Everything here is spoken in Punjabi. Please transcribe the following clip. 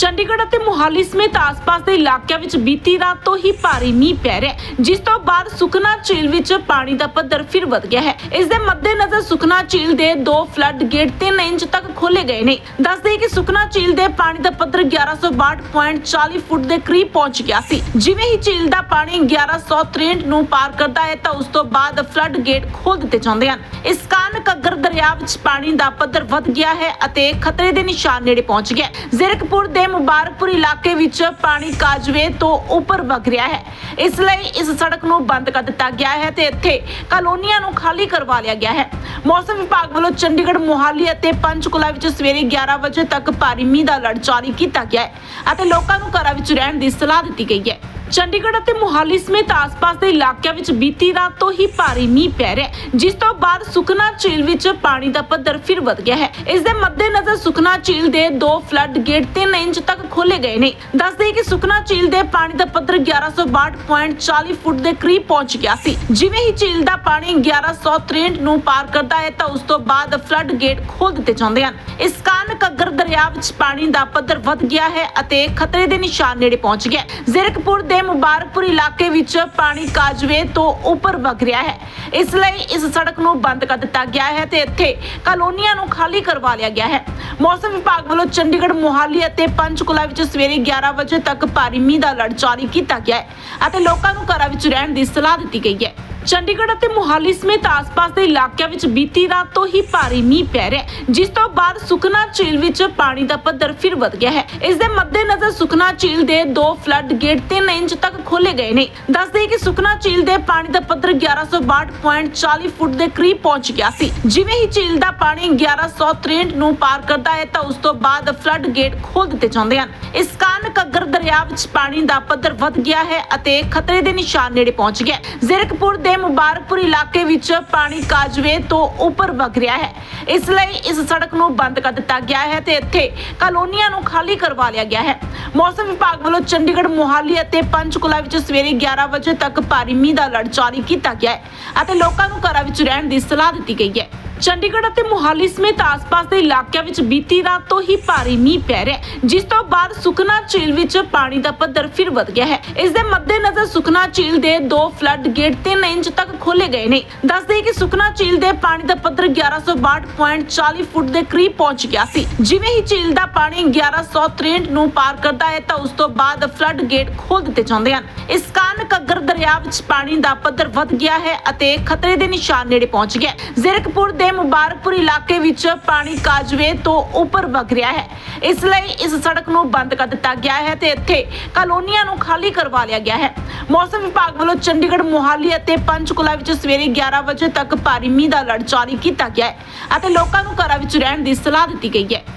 ਚੰਡੀਗੜ੍ਹ ਅਤੇ ਮੁਹਾਲੀ ਸਮੇਤ ਆਸ-ਪਾਸ ਦੇ ਇਲਾਕਿਆਂ ਵਿੱਚ ਬੀਤੀ ਰਾਤ ਤੋਂ ਹੀ ਭਾਰੀ ਮੀਂਹ ਪੈ ਰਿਹਾ ਹੈ। ਜਿਸ ਤੋਂ ਬਾਅਦ ਸੁਖਨਾ ਝੀਲ ਵਿੱਚ ਪਾਣੀ ਦਾ ਪੱਧਰ ਫਿਰ ਵਧ ਗਿਆ ਹੈ। ਇਸ ਦੇ ਮੱਦੇਨਜ਼ਰ ਸੁਖਨਾ ਝੀਲ ਦੇ ਦੋ ਫਲੱਡ ਗੇਟ 3 ਇੰਚ ਤੱਕ ਖੋਲੇ ਗਏ ਨੇ। ਦੱਸਦੇ ਕਿ ਸੁਖਨਾ ਝੀਲ ਦੇ ਪਾਣੀ ਦਾ ਪੱਧਰ 1162.40 ਫੁੱਟ ਦੇ ਕਰੀਬ ਪਹੁੰਚ ਗਿਆ ਸੀ। ਜਿਵੇਂ ਹੀ ਝੀਲ ਦਾ ਪਾਣੀ 1163 ਨੂੰ ਪਾਰ ਕਰਦਾ ਹੈ ਤਾਂ ਉਸ ਤੋਂ ਬਾਅਦ ਫਲੱਡ ਗੇਟ ਖੋਲ ਦਿੱਤੇ ਜਾਂਦੇ ਹਨ। ਇਸ ਕਾਰਨ ਘੱਗਰ ਦਰਿਆ ਵਿੱਚ ਪਾਣੀ ਦਾ ਪੱਧਰ ਵਧ ਗਿਆ ਹੈ ਅਤੇ ਖਤਰੇ ਦੇ ਨਿਸ਼ਾਨ ਨੇੜੇ ਪਹੁੰਚ ਗਿਆ ਹੈ। ਦੇ ਮੁਬਾਰਕਪੁਰ ਇਲਾਕੇ ਵਿੱਚ ਪਾਣੀ ਕਾਜਵੇ ਤੋਂ ਉੱਪਰ ਵਗ ਰਿਹਾ ਹੈ। ਇਸ ਲਈ ਇਸ ਸੜਕ ਨੂੰ ਬੰਦ ਕਰ ਦਿੱਤਾ ਗਿਆ ਹੈ ਤੇ ਇੱਥੇ ਕਾਲੋਨੀਆਂ ਨੂੰ ਖਾਲੀ ਕਰਵਾ ਲਿਆ ਗਿਆ ਹੈ। ਮੌਸਮ ਵਿਭਾਗ ਵੱਲੋਂ ਚੰਡੀਗੜ੍ਹ, ਮੋਹਾਲੀ ਅਤੇ ਪੰਚਕੁਲਾ ਵਿੱਚ ਸਵੇਰੇ 11 ਵਜੇ ਤੱਕ ਭਾਰੀ ਮੀਂਹ ਦਾ ਅਲਰਟ ਜਾਰੀ ਕੀਤਾ ਗਿਆ ਹੈ ਅਤੇ ਲੋਕਾਂ ਨੂੰ ਘਰਾਂ ਵਿੱਚ ਰਹਿਣ ਦੀ ਸਲਾਹ ਦਿੱਤੀ ਗਈ ਹੈ। ਚੰਡੀਗੜ੍ਹ ਅਤੇ ਮੁਹਾਲੀ ਸਮੇਤ ਆਸ-ਪਾਸ ਦੇ ਇਲਾਕਿਆਂ ਵਿੱਚ ਬੀਤੀ ਰਾਤ ਤੋਂ ਹੀ ਭਾਰੀ ਮੀਂਹ ਪੈ ਰਿਹਾ ਹੈ, ਜਿਸ ਤੋਂ ਬਾਅਦ ਸੁਖਨਾ ਝੀਲ ਵਿੱਚ ਪਾਣੀ ਦਾ ਪੱਧਰ ਫਿਰ ਵਧ ਗਿਆ ਹੈ। ਇਸ ਦੇ ਮੱਦੇਨਜ਼ਰ ਸੁਖਨਾ ਝੀਲ ਦੇ ਦੋ ਫਲੱਡ ਗੇਟ 3 ਇੰਚ ਤੱਕ ਖੋਲੇ ਗਏ ਨੇ। ਦੱਸਦੇ ਕਿ ਸੁਖਨਾ ਝੀਲ ਦੇ ਪਾਣੀ ਦਾ ਪੱਧਰ 1162.40 ਫੁੱਟ ਦੇ ਕਰੀਬ ਪਹੁੰਚ ਗਿਆ ਸੀ। ਜਿਵੇਂ ਹੀ ਝੀਲ ਦਾ ਪਾਣੀ 1163 ਨੂੰ ਪਾਰ ਕਰਦਾ ਹੈ, ਤਾਂ ਉਸ ਤੋਂ ਬਾਅਦ ਫਲੱਡ ਗੇਟ ਖੋਲ ਦਿੱਤੇ ਜਾਂਦੇ ਹਨ। ਇਸ ਕਾਰਨ ਘੱਗਰ ਦਰਿਆ ਵਿੱਚ ਪਾਣੀ ਦਾ ਪੱਧਰ ਵਧ ਗਿਆ ਹੈ ਅਤੇ ਖਤਰੇ ਦੇ ਨਿਸ਼ਾਨ ਨੇੜੇ ਪਹੁੰਚ ਗਿਆ ਹੈ। ਦੇ ਮੁਬਾਰਕਪੁਰ ਇਲਾਕੇ ਵਿੱਚ ਪਾਣੀ ਕਾਜਵੇ ਤੋਂ ਉੱਪਰ ਵਗ ਰਿਹਾ ਹੈ। ਇਸ ਲਈ ਇਸ ਸੜਕ ਨੂੰ ਬੰਦ ਕਰ ਦਿੱਤਾ ਗਿਆ ਹੈ ਤੇ ਇੱਥੇ ਕਾਲੋਨੀਆਂ ਨੂੰ ਖਾਲੀ ਕਰਵਾ ਲਿਆ ਗਿਆ ਹੈ। ਮੌਸਮ ਵਿਭਾਗ ਵੱਲੋਂ ਚੰਡੀਗੜ੍ਹ, ਮੋਹਾਲੀ ਅਤੇ ਪੰਚਕੁਲਾ ਵਿੱਚ ਸਵੇਰੇ 11 ਵਜੇ ਤੱਕ ਭਾਰੀ ਮੀਂਹ ਦਾ ਅਲਰਟ ਜਾਰੀ ਕੀਤਾ ਗਿਆ ਹੈ ਅਤੇ ਲੋਕਾਂ ਨੂੰ ਘਰਾਂ ਵਿੱਚ ਰਹਿਣ ਦੀ ਸਲਾਹ ਦਿੱਤੀ ਗਈ ਹੈ। ਚੰਡੀਗੜ੍ਹ ਅਤੇ ਮੁਹਾਲੀ ਸਮੇਤ ਆਸ-ਪਾਸ ਦੇ ਇਲਾਕਿਆਂ ਵਿੱਚ ਬੀਤੀ ਰਾਤ ਤੋਂ ਹੀ ਭਾਰੀ ਮੀਂਹ ਪੈ ਰਿਹਾ ਹੈ। ਜਿਸ ਤੋਂ ਬਾਅਦ ਸੁਖਨਾ ਝੀਲ ਵਿੱਚ ਪਾਣੀ ਦਾ ਪੱਧਰ ਫਿਰ ਵਧ ਗਿਆ ਹੈ। ਇਸ ਦੇ ਮੱਦੇਨਜ਼ਰ ਸੁਖਨਾ ਝੀਲ ਦੇ ਦੋ ਫਲੱਡ ਗੇਟ 3 ਇੰਚ ਤੱਕ ਖੋਲੇ ਗਏ ਨੇ। ਦੱਸਦੇ ਕਿ ਸੁਖਨਾ ਝੀਲ ਦੇ ਪਾਣੀ ਦਾ ਪੱਧਰ 1162.40 ਫੁੱਟ ਦੇ ਕਰੀਬ ਪਹੁੰਚ ਗਿਆ ਸੀ। ਜਿਵੇਂ ਹੀ ਝੀਲ ਦਾ ਪਾਣੀ 1163 ਨੂੰ ਪਾਰ ਕਰਦਾ ਹੈ ਤਾਂ ਉਸ ਤੋਂ ਬਾਅਦ ਫਲੱਡ ਗੇਟ ਖੋਲ ਦਿੱਤੇ ਜਾਂਦੇ ਹਨ। ਇਸ ਕਾਰਨ ਘੱਗਰ ਦਰਿਆ ਵਿੱਚ ਪਾਣੀ ਦਾ ਪੱਧਰ ਵਧ ਗਿਆ ਹੈ ਅਤੇ ਖਤਰੇ ਦੇ ਨਿਸ਼ਾਨ ਨੇੜੇ ਪਹੁੰਚ ਗਿਆ ਜ਼ੀਰਕਪੁਰ ਦੇ ਮੁਬਾਰਕਪੁਰ ਇਲਾਕੇ ਵਿੱਚ ਪਾਣੀ ਕਾਜਵੇ ਤੋਂ ਉੱਪਰ ਵਗ ਰਿਹਾ ਹੈ। ਇਸ ਲਈ ਇਸ ਸੜਕ ਨੂੰ ਬੰਦ ਕਰ ਦਿੱਤਾ ਗਿਆ ਹੈ ਤੇ ਇੱਥੇ ਕਲੋਨੀਆਂ ਨੂੰ ਖਾਲੀ ਕਰਵਾ ਲਿਆ ਗਿਆ ਹੈ। ਮੌਸਮ ਵਿਭਾਗ ਵੱਲੋਂ ਚੰਡੀਗੜ੍ਹ, ਮੋਹਾਲੀ ਅਤੇ ਪੰਚਕੁਲਾ ਵਿੱਚ ਸਵੇਰੇ 11 ਵਜੇ ਤੱਕ ਭਾਰੀ ਮੀਂਹ ਦਾ ਅਲਰਟ ਜਾਰੀ ਕੀਤਾ ਗਿਆ ਹੈ ਅਤੇ ਲੋਕਾਂ ਨੂੰ ਘਰਾਂ ਵਿੱਚ ਰਹਿਣ ਦੀ ਸਲਾਹ ਦਿੱਤੀ ਗਈ ਹੈ। ਚੰਡੀਗੜ੍ਹ ਅਤੇ ਮੁਹਾਲੀ ਸਮੇਤ ਆਸ-ਪਾਸ ਦੇ ਇਲਾਕਿਆਂ ਵਿੱਚ ਬੀਤੀ ਰਾਤ ਤੋਂ ਹੀ ਭਾਰੀ ਮੀਂਹ ਪੈ ਰਿਹਾ ਹੈ, ਜਿਸ ਤੋਂ ਬਾਅਦ ਸੁਖਨਾ ਝੀਲ ਵਿੱਚ ਪਾਣੀ ਦਾ ਪੱਧਰ ਫਿਰ ਵਧ ਗਿਆ ਹੈ। ਇਸ ਦੇ ਮੱਦੇਨਜ਼ਰ ਸੁਖਨਾ ਝੀਲ ਦੇ ਦੋ ਫਲੱਡ ਗੇਟ 3 ਇੰਚ ਤੱਕ ਖੋਲੇ ਗਏ ਨੇ। ਦੱਸਦੇ ਕਿ ਸੁਖਨਾ ਝੀਲ ਦੇ ਪਾਣੀ ਦਾ ਪੱਧਰ 1162.40 ਫੁੱਟ ਦੇ ਕਰੀਬ ਪਹੁੰਚ ਗਿਆ ਸੀ। ਜਿਵੇਂ ਹੀ ਝੀਲ ਦਾ ਪਾਣੀ 1163 ਨੂੰ ਪਾਰ ਕਰਦਾ ਹੈ, ਤਾਂ ਉਸ ਤੋਂ ਬਾਅਦ ਫਲੱਡ ਗੇਟ ਖੋਲ ਦਿੱਤੇ ਜਾਂਦੇ ਹਨ। ਇਸ ਕਾਰਨ ਘੱਗਰ ਦਰਿਆ ਵਿੱਚ ਪਾਣੀ ਦਾ ਪੱਧਰ ਵਧ ਗਿਆ ਹੈ ਅਤੇ ਖਤਰੇ ਦੇ ਨਿਸ਼ਾਨ ਨੇੜੇ ਪਹੁੰਚ ਗਿਆ ਹੈ। ਦੇ ਮੁਬਾਰਕਪੁਰ ਇਲਾਕੇ ਵਿੱਚ ਪਾਣੀ ਕਾਜਵੇ ਤੋਂ ਉੱਪਰ ਵਗ ਰਿਹਾ ਹੈ। ਇਸ ਲਈ ਇਸ ਸੜਕ ਨੂੰ ਬੰਦ ਕਰ ਦਿੱਤਾ ਗਿਆ ਹੈ ਤੇ ਇੱਥੇ ਕਾਲੋਨੀਆਂ ਨੂੰ ਖਾਲੀ ਕਰਵਾ ਲਿਆ ਗਿਆ ਹੈ। ਮੌਸਮ ਵਿਭਾਗ ਵੱਲੋਂ ਚੰਡੀਗੜ੍ਹ, ਮੋਹਾਲੀ ਅਤੇ ਪੰਚਕੁਲਾ ਵਿੱਚ ਸਵੇਰੇ 11 ਵਜੇ ਤੱਕ ਭਾਰੀ ਮੀਂਹ ਦਾ ਅਲਰਟ ਜਾਰੀ ਕੀਤਾ ਗਿਆ ਹੈ ਅਤੇ ਲੋਕਾਂ ਨੂੰ ਘਰਾਂ ਵਿੱਚ ਰਹਿਣ ਦੀ ਸਲਾਹ ਦਿੱਤੀ ਗਈ ਹੈ।